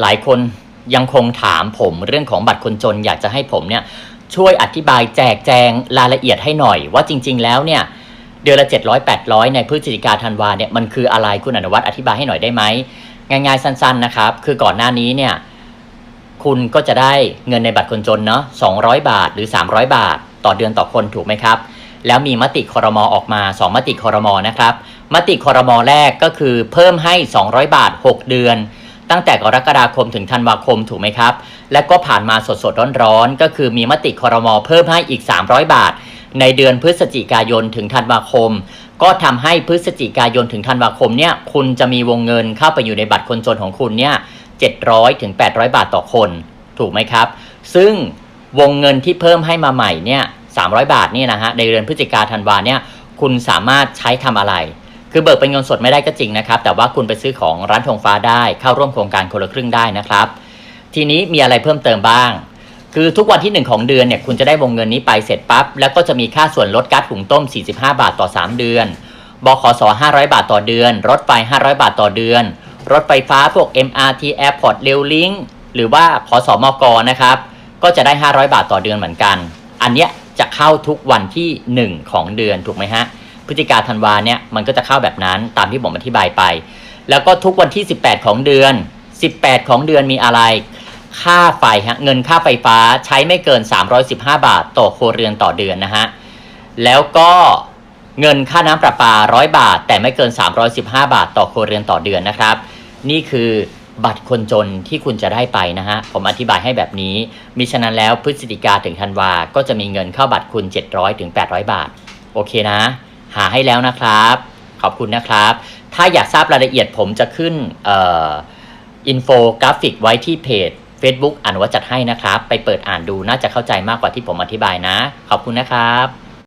หลายคนยังคงถามผมเรื่องของบัตรคนจน อยากจะให้ผมเนี่ยช่วยอธิบายแจกแจงรายละเอียดให้หน่อย ว่าจริง ๆ แล้วเนี่ยเดือนละ 700 800 ในพฤศจิกาธันวาเนี่ยมันคืออะไรคุณอนุวัฒน์อธิบายให้หน่อยได้ไหมง่ายๆสั้น ๆนะครับ คือก่อนหน้านี้เนี่ยคุณก็จะได้เงินในบัตรคนจนเนาะ200 บาทหรือ 300 บาท ต่อเดือนต่อคนถูกไหมครับ แล้วมีมติคอรมอออกมา 2 มติคอรมอนะครับ มติคอรมอแรกก็คือเพิ่มให้ 200 บาท 6 เดือน ตั้งแต่กรกฎาคมถึงธันวาคมถูกไหมครับ แล้วก็ผ่านมาสดๆร้อนๆ ก็คือมีมติคอรมอเพิ่มให้อีก 300 บาท ในเดือนพฤศจิกายนถึงธันวาคม ก็ทำให้พฤศจิกายนถึงธันวาคมเนี่ยคุณจะมีวงเงินเข้าไปอยู่ในบัตรคนจนของคุณเนี่ย700ถึง800 บาทต่อคน ถูกไหมครับ ซึ่งวงเงินที่เพิ่มให้มาใหม่เนี่ย300 บาทเนี่ยนะฮะในเดือนพฤศจิกาธันวาเนี่ยคุณสามารถใช้ทำอะไร คือเบิกเป็นเงินสดไม่ได้ก็จริงนะครับ แต่ว่าคุณไปซื้อของร้านธงฟ้าได้เข้าร่วมโครงการคนละครึ่งได้นะครับ ทีนี้มีอะไรเพิ่มเติมบ้าง คือทุกวันที่ 1 ของเดือนเนี่ยคุณจะได้วงเงินนี้ไปเสร็จปั๊บแล้วก็จะมีค่าส่วนลดก๊าซหุงต้ม 45 บาทต่อ 3 เดือนบขส500 บาทต่อเดือน รถไฟ 500 บาทต่อเดือน รถไฟฟ้าพวก MRT Airport Rail Link หรือว่าขอสอมกนะครับ ก็จะได้ 500 บาทต่อเดือนเหมือนกัน อันเนี้ยจะเข้าทุกวันที่ 1 ของเดือนถูกไหมฮะ พฤศจิกาธันวาเนี่ยมันก็จะเข้าแบบนั้นตามที่ผมอธิบายไป แล้วก็ทุกวันที่ 18 ของเดือน 18 ของเดือนมีอะไร ค่าไฟฮะเงินค่าไฟฟ้าใช้ไม่เกิน 315 บาท ต่อครัวเรือนต่อเดือนนะฮะแล้วก็เงินค่าน้ำประปา 100 บาท แต่ไม่เกิน 315 บาท ต่อครัวเรือนต่อเดือนนะครับ นี่คือบัตรคนจนที่คุณจะได้ไปนะฮะ ผมอธิบายให้แบบนี้ มิฉะนั้นแล้วพฤศจิกาถึงธันวา ก็จะมีเงินเข้าบัตรคุณ 700ถึง800 บาท โอเคนะ หาให้แล้วนะครับ ขอบคุณนะครับ ถ้าอยากทราบรายละเอียดผมจะขึ้นอินโฟกราฟิกไว้ที่เพจ Facebook อ่านว่าจัดให้นะครับ ไปเปิดอ่านดูน่าจะเข้าใจมากกว่าที่ผมอธิบายนะ ขอบคุณนะครับ